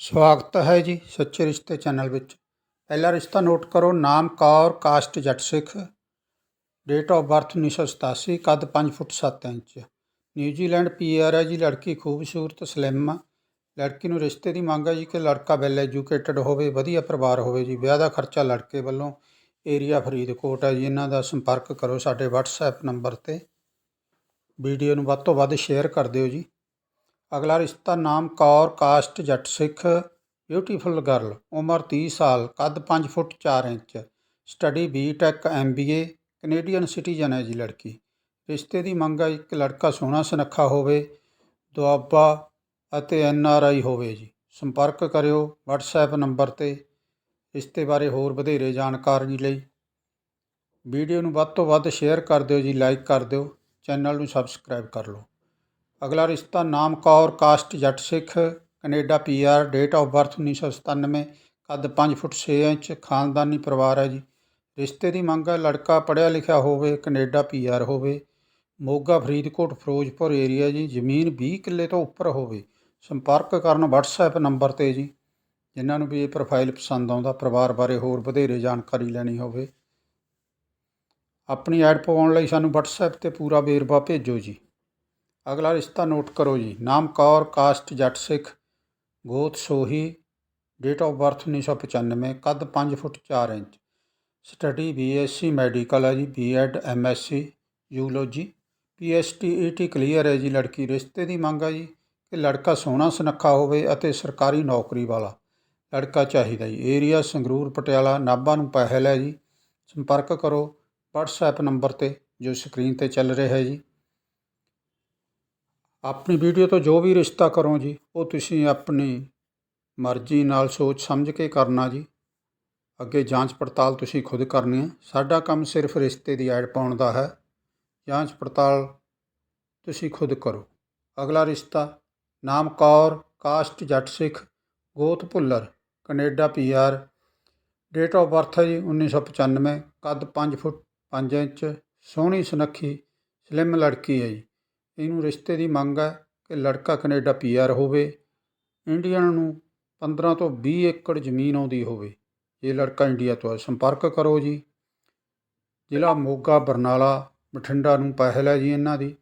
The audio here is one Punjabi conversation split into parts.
ਸਵਾਗਤ ਹੈ ਜੀ ਸੱਚੇ ਰਿਸ਼ਤੇ ਚੈਨਲ ਵਿੱਚ। ਪਹਿਲਾ ਰਿਸ਼ਤਾ ਨੋਟ ਕਰੋ, ਨਾਮ Kaur, caste Jatt Sikh. Date of birth 1987 ਕੱਦ 5 ਫੁੱਟ 7 ਇੰਚ। ਨਿਊਜ਼ੀਲੈਂਡ ਪੀਆਰ ਹੈ ਜੀ, ਲੜਕੀ ਖੂਬਸੂਰਤ ਸਲਿਮ ਆ ਲੜਕੀ ਨੂੰ ਰਿਸ਼ਤੇ ਦੀ ਮੰਗ ਹੈ ਜੀ ਕਿ ਲੜਕਾ ਵੈਲ ਐਜੂਕੇਟਡ ਹੋਵੇ, ਵਧੀਆ ਪਰਿਵਾਰ ਹੋਵੇ ਜੀ। ਵਿਆਹ ਦਾ ਖਰਚਾ ਲੜਕੇ ਵੱਲੋਂ। ਏਰੀਆ ਫਰੀਦਕੋਟ ਹੈ ਜੀ, ਇਹਨਾਂ ਦਾ ਸੰਪਰਕ ਕਰੋ ਸਾਡੇ WhatsApp ਨੰਬਰ ਤੇ। ਵੀਡੀਓ ਨੂੰ ਵੱਧ ਤੋਂ ਵੱਧ ਸ਼ੇਅਰ ਕਰ ਦਿਓ ਜੀ। ਅਗਲਾ ਰਿਸ਼ਤਾ ਨਾਮ ਕੌਰ, ਕਾਸਟ, ਜੱਟ ਸਿੱਖ ਬਿਊਟੀਫੁਲ ਗਰਲ ਉਮਰ ਤੀਹ ਸਾਲ, ਕੱਦ ਪੰਜ ਫੁੱਟ ਚਾਰ inch study B tech M B A Canadian citizen ਹੈ ਜੀ ਲੜਕੀ। ਰਿਸ਼ਤੇ ਦੀ ਮੰਗ ਹੈ ਇੱਕ ਲੜਕਾ ਸੋਹਣਾ, ਸੁਨੱਖਾ ਹੋਵੇ, ਦੁਆਬਾ ਅਤੇ ਐਨ ਆਰ ਆਈ ਹੋਵੇ ਜੀ। ਸੰਪਰਕ ਕਰਿਓ WhatsApp ਨੰਬਰ ਤੇ। ਰਿਸ਼ਤੇ ਬਾਰੇ ਹੋਰ ਵਧੇਰੇ ਜਾਣਕਾਰੀ ਲਈ ਵੀਡੀਓ ਨੂੰ ਵੱਧ ਤੋਂ ਵੱਧ ਸ਼ੇਅਰ ਕਰ ਦਿਓ ਜੀ ਲਾਈਕ ਕਰ ਦਿਓ, ਚੈਨਲ ਨੂੰ ਸਬਸਕ੍ਰਾਈਬ ਕਰ ਲਓ। ਅਗਲਾ ਰਿਸ਼ਤਾ ਨਾਮ Kaur, caste Jatt Sikh, Canada PR date of birth 1997 ਕੱਦ 5 ਫੁੱਟ 6 ਇੰਚ, ਖਾਨਦਾਨੀ ਪਰਿਵਾਰ ਹੈ ਜੀ। ਰਿਸ਼ਤੇ ਦੀ ਮੰਗ ਹੈ ਲੜਕਾ ਪੜ੍ਹਿਆ ਲਿਖਿਆ ਹੋਵੇ, ਕੈਨੇਡਾ ਪੀਆਰ ਹੋਵੇ। ਮੋਗਾ, ਫਰੀਦਕੋਟ, ਫਿਰੋਜ਼ਪੁਰ ਏਰੀਆ ਜੀ, ਜ਼ਮੀਨ 20 ਕਿੱਲੇ ਤੋਂ ਉੱਪਰ ਹੋਵੇ। ਸੰਪਰਕ ਕਰਨ WhatsApp ਨੰਬਰ ਤੇ ਜੀ, ਜਿਨ੍ਹਾਂ ਨੂੰ ਵੀ ਇਹ ਪ੍ਰੋਫਾਈਲ ਪਸੰਦ ਆਉਂਦਾ, ਪਰਿਵਾਰ ਬਾਰੇ ਹੋਰ ਵਧੇਰੇ ਜਾਣਕਾਰੀ ਲੈਣੀ ਹੋਵੇ। ਆਪਣੀ ਐਡ ਪਵਾਉਣ ਲਈ ਸਾਨੂੰ WhatsApp ਤੇ ਪੂਰਾ ਵੇਰਵਾ ਭੇਜੋ ਜੀ। ਅਗਲਾ ਰਿਸ਼ਤਾ ਨੋਟ ਕਰੋ ਜੀ। ਨਾਮ ਕੌਰ, ਕਾਸਟ ਜੱਟ ਸਿੱਖ, ਗੋਤ ਸੋਹੀ ਡੇਟ ਆਫ ਬਰਥ 1995 ਕੱਦ 5 foot 4 inch. Study BSc medical ਹੈ ਜੀ BEd MSc zoology PSTET clear ਹੈ ਜੀ, ਲੜਕੀ ਰਿਸ਼ਤੇ ਦੀ ਮੰਗ ਹੈ ਜੀ, ਕਿ ਲੜਕਾ ਸੋਹਣਾ ਸੁਨੱਖਾ ਹੋਵੇ ਅਤੇ ਸਰਕਾਰੀ ਨੌਕਰੀ ਵਾਲਾ ਲੜਕਾ ਚਾਹੀਦਾ ਜੀ। ਏਰੀਆ ਸੰਗਰੂਰ, ਪਟਿਆਲਾ, ਨਾਭਾ ਨੂੰ ਪਹਿਲ ਹੈ ਜੀ। ਸੰਪਰਕ ਕਰੋ WhatsApp ਨੰਬਰ ਤੇ, ਜੋ ਸਕਰੀਨ ਤੇ ਚੱਲ ਰਿਹਾ ਹੈ ਜੀ। ਆਪਣੀ ਵੀਡੀਓ ਤੋਂ ਜੋ ਵੀ ਰਿਸ਼ਤਾ ਕਰੋ ਜੀ, ਉਹ ਤੁਸੀਂ ਆਪਣੀ ਮਰਜ਼ੀ ਨਾਲ ਸੋਚ ਸਮਝ ਕੇ ਕਰਨਾ ਜੀ। ਅੱਗੇ ਜਾਂਚ ਪੜਤਾਲ ਤੁਸੀਂ ਖੁਦ ਕਰਨੀ ਹੈ। ਸਾਡਾ ਕੰਮ ਸਿਰਫ ਰਿਸ਼ਤੇ ਦੀ ਐਡ ਪਾਉਣ ਦਾ ਹੈ। ਜਾਂਚ ਪੜਤਾਲ ਤੁਸੀਂ ਖੁਦ ਕਰੋ। ਅਗਲਾ ਰਿਸ਼ਤਾ, ਨਾਮ ਕੌਰ, ਕਾਸਟ ਜੱਟ ਸਿੱਖ, ਗੋਤ Bhullar, Canada PR date of birth ਹੈ ਜੀ 1995 ਕੱਦ 5 ਫੁੱਟ 5 ਇੰਚ, ਸੋਹਣੀ ਸੁਨੱਖੀ, ਸਲਿਮ ਲੜਕੀ ਹੈ ਜੀ। ਇਹਨੂੰ ਰਿਸ਼ਤੇ ਦੀ ਮੰਗ ਹੈ ਕਿ ਲੜਕਾ ਕੈਨੇਡਾ ਪੀਆਰ ਹੋਵੇ, ਇੰਡੀਅਨ ਨੂੰ 15 ਤੋਂ 20 ਏਕੜ ਜ਼ਮੀਨ ਆਉਂਦੀ ਹੋਵੇ। ਇਹ ਲੜਕਾ ਇੰਡੀਆ ਤੋਂ ਹੈ ਸੰਪਰਕ ਕਰੋ ਜੀ। ਜ਼ਿਲ੍ਹਾ ਮੋਗਾ, ਬਰਨਾਲਾ, ਬਠਿੰਡਾ ਨੂੰ ਪਹਿਲ ਹੈ ਜੀ ਇਹਨਾਂ ਦੀ।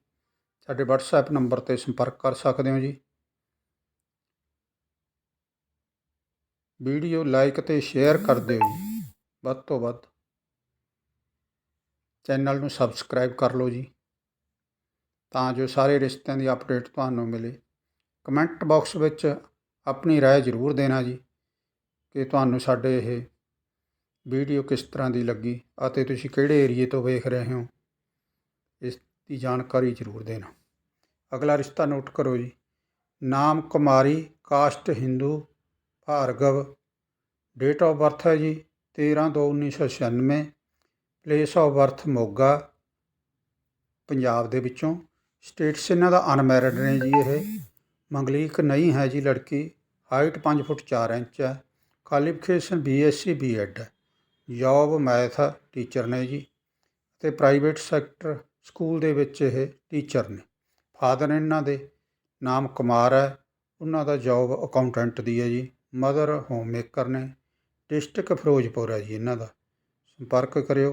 ਸਾਡੇ WhatsApp ਨੰਬਰ ਤੇ ਸੰਪਰਕ ਕਰ ਸਕਦੇ ਹੋ ਜੀ। ਵੀਡੀਓ ਲਾਈਕ ਤੇ ਸ਼ੇਅਰ ਕਰ ਦਿਓ ਜੀ। ਵੱਧ ਤੋਂ ਵੱਧ ਚੈਨਲ ਨੂੰ ਸਬਸਕ੍ਰਾਈਬ ਕਰ ਲਓ ਜੀ। ਤਾਂ ਜੋ ਸਾਰੇ ਰਿਸ਼ਤਿਆਂ ਦੀ ਅਪਡੇਟ ਤੁਹਾਨੂੰ ਮਿਲੇ ਕਮੈਂਟ ਬਾਕਸ ਵਿੱਚ ਆਪਣੀ رائے ਜ਼ਰੂਰ ਦੇਣਾ ਜੀ ਕਿ ਤੁਹਾਨੂੰ ਸਾਡੇ ਇਹ ਵੀਡੀਓ ਕਿਸ ਤਰ੍ਹਾਂ ਦੀ ਲੱਗੀ ਅਤੇ ਤੁਸੀਂ ਕਿਹੜੇ ਏਰੀਏ ਤੋਂ ਵੇਖ ਰਹੇ ਹੋ ਇਸ ਦੀ ਜਾਣਕਾਰੀ ਜ਼ਰੂਰ ਦੇਣਾ ਅਗਲਾ ਰਿਸ਼ਤਾ ਨੋਟ ਕਰੋ ਜੀ ਨਾਮ Kumari caste Hindu Bhargav date of birth ਹੈ ਜੀ 13 ਦੋ 1996 place of birth Moga Punjab ਦੇ ਵਿੱਚੋਂ ਸਟੇਟਸ ਇਹਨਾਂ ਦਾ ਅਨਮੈਰਿਡ ਨੇ ਜੀ ਇਹ। ਮੰਗਲੀਕ ਨਹੀਂ ਹੈ ਜੀ ਲੜਕੀ। ਹਾਈਟ 5 ਫੁੱਟ 4 ਇੰਚ ਹੈ। ਕੁਆਲੀਫਿਕੇਸ਼ਨ ਬੀਐਸਸੀ ਬੀਐਡ ਹੈ ਜੌਬ ਮੈਥ ਟੀਚਰ ਨੇ ਜੀ। ਤੇ ਪ੍ਰਾਈਵੇਟ ਸੈਕਟਰ ਸਕੂਲ ਦੇ ਵਿੱਚ ਇਹ ਟੀਚਰ ਨੇ। ਫਾਦਰ ਇਹਨਾਂ ਦੇ। ਨਾਮ ਕੁਮਾਰ ਹੈ। ਉਹਨਾਂ ਦਾ ਜੌਬ ਅਕਾਊਂਟੈਂਟ ਦੀ ਹੈ ਜੀ। ਮਦਰ ਹੋਮ ਮੇਕਰ ਨੇ। ਡਿਸਟ੍ਰਿਕਟ ਫਿਰੋਜ਼ਪੁਰ ਹੈ ਜੀ ਇਹਨਾਂ ਦਾ। ਸੰਪਰਕ ਕਰਿਓ।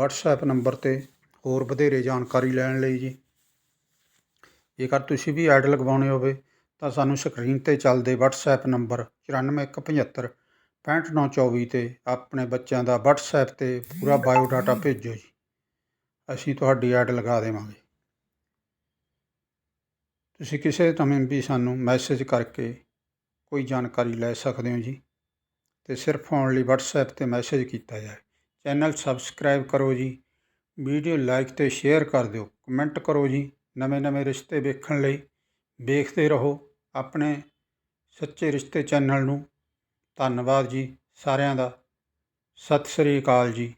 WhatsApp ਨੰਬਰ ਤੇ ਹੋਰ ਵਧੇਰੇ ਜਾਣਕਾਰੀ ਲੈਣ ਲਈ ਜੀ। ਜੇਕਰ ਤੁਸੀਂ ਵੀ ਐਡ ਲਗਵਾਉਣੀ ਹੋਵੇ, ਤਾਂ ਸਾਨੂੰ ਸਕਰੀਨ ਤੇ ਚੱਲਦੇ WhatsApp ਨੰਬਰ 9417 65924 ਤੇ ਆਪਣੇ ਬੱਚਿਆਂ ਦਾ WhatsApp ਤੇ ਪੂਰਾ ਬਾਇਓ ਡਾਟਾ ਭੇਜੋ ਜੀ। ਅਸੀਂ ਤੁਹਾਡੀ ਐਡ ਲਗਾ ਦੇਵਾਂਗੇ। ਤੁਸੀਂ ਕਿਸੇ ਸਮੇਂ ਵੀ ਸਾਨੂੰ ਮੈਸੇਜ ਕਰਕੇ ਕੋਈ ਜਾਣਕਾਰੀ ਲੈ ਸਕਦੇ ਹੋ ਜੀ, ਤੇ ਸਿਰਫ ਓਨਲੀ WhatsApp ਤੇ ਮੈਸੇਜ ਕੀਤਾ ਜਾਏ। ਚੈਨਲ ਸਬਸਕ੍ਰਾਈਬ ਕਰੋ ਜੀ, ਵੀਡੀਓ ਲਾਈਕ ਤੇ ਸ਼ੇਅਰ ਕਰ ਦਿਓ, ਕਮੈਂਟ ਕਰੋ ਜੀ। ਨਵੇਂ ਨਵੇਂ ਰਿਸ਼ਤੇ ਵੇਖਣ ਲਈ ਵੇਖਦੇ ਰਹੋ ਆਪਣੇ ਸੱਚੇ ਰਿਸ਼ਤੇ ਚੈਨਲ ਨੂੰ। ਧੰਨਵਾਦ ਜੀ ਸਾਰਿਆਂ ਦਾ। ਸਤਿ ਸ੍ਰੀ ਅਕਾਲ ਜੀ।